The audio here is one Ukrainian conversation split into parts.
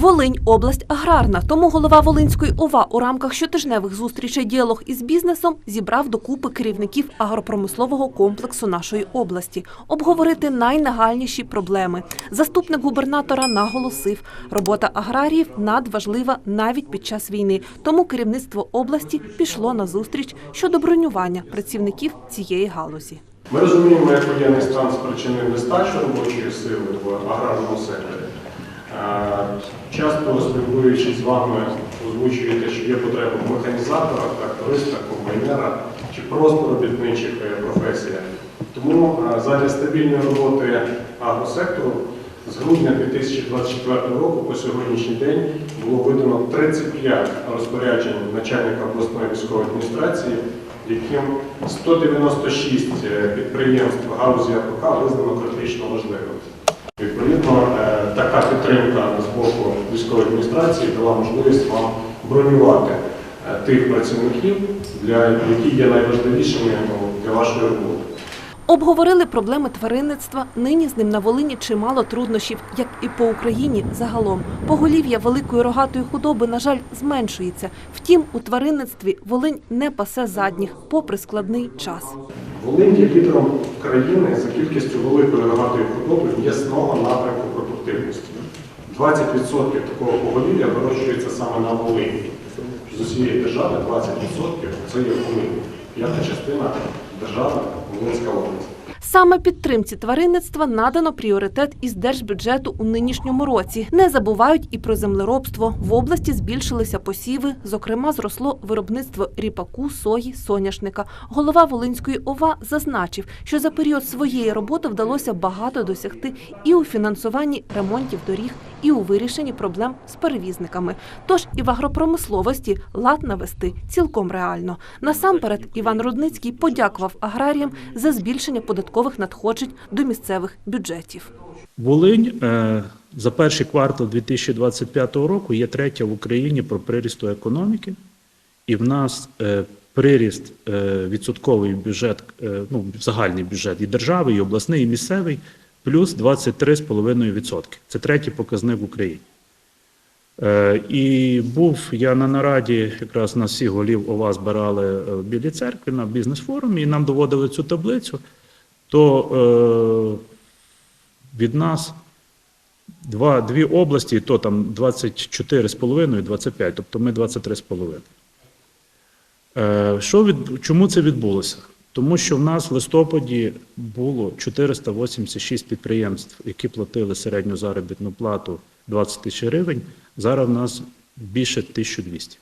Волинь область аграрна. Тому голова Волинської ОВА у рамках щотижневих зустрічей діалог із бізнесом зібрав докупи керівників агропромислового комплексу нашої області, обговорити найнагальніші проблеми. Заступник губернатора наголосив, робота аграріїв надважлива навіть під час війни. Тому керівництво області пішло на зустріч щодо бронювання працівників цієї галузі. Ми розуміємо, як воєнний стан спричинив нестачу робочої сили в аграрному секторі. Е, Часто спілкуючись з вами, озвучуєте, що є потреба в механізаторах, трактористах, комбайнерах чи просто робітничих е, професіях. Тому е, задля стабільної роботи агросектору з грудня 2024 року по сьогоднішній день було видано 35 розпоряджень начальника обласної військової адміністрації, яким 196 підприємств галузі АПК визнано критично важливим. Відповідно, е, підтримка з боку військової адміністрації дала можливість вам бронювати е, тих працівників, для які є найважливішими ну, для вашої роботи. Обговорили проблеми тваринництва. Нині з ним на Волині чимало труднощів, як і по Україні загалом. Поголів'я великої рогатої худоби, на жаль, зменшується. Втім, у тваринництві Волинь не пасе задніх, попри складний час. Волинь є лідером країни за кількістю великої рогатої худоби м'ясного напрямку продуктивності. 20% такого поголів'я вирощується саме на Волині. З усієї держави 20% це є Волинь. П'ята частина держави Волинська область. Саме підтримці тваринництва надано пріоритет із держбюджету у нинішньому році. Не забувають і про землеробство. В області збільшилися посіви. Зокрема, зросло виробництво ріпаку, сої, соняшника. Голова Волинської ОВА зазначив, що за період своєї роботи вдалося багато досягти і у фінансуванні ремонтів доріг, і у вирішенні проблем з перевізниками. Тож і в агропромисловості лад навести цілком реально. Насамперед, Іван Рудницький подякував аграріям за збільшення податкових надходжень до місцевих бюджетів. Волинь е, за перший квартал 2025 року є третя в Україні по прирісту економіки, і в нас е, приріст е, відсотковий бюджет, ну, загальний бюджет і держави, і обласний, і місцевий, плюс 23,5%. Це третій показник в Україні. І був я на нараді, якраз нас всіх голів ОВА збирали в Білій церкві на бізнес-форумі, і нам доводили цю таблицю. То е, від нас два, дві області, то там 24,5 і 25, тобто ми 23,5. Е, Що від, чому це відбулося? Тому що в нас в листопаді було 486 підприємств, які платили середню заробітну плату 20 тисяч гривень. Зараз в нас більше 1200.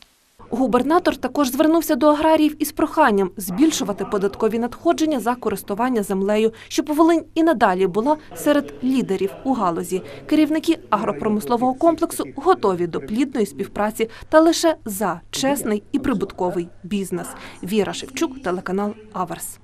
Губернатор також звернувся до аграріїв із проханням збільшувати податкові надходження за користування землею, щоб Волинь і надалі була серед лідерів у галузі. Керівники агропромислового комплексу готові до плідної співпраці та лише за чесний і прибутковий бізнес. Віра Шевчук, телеканал Аверс.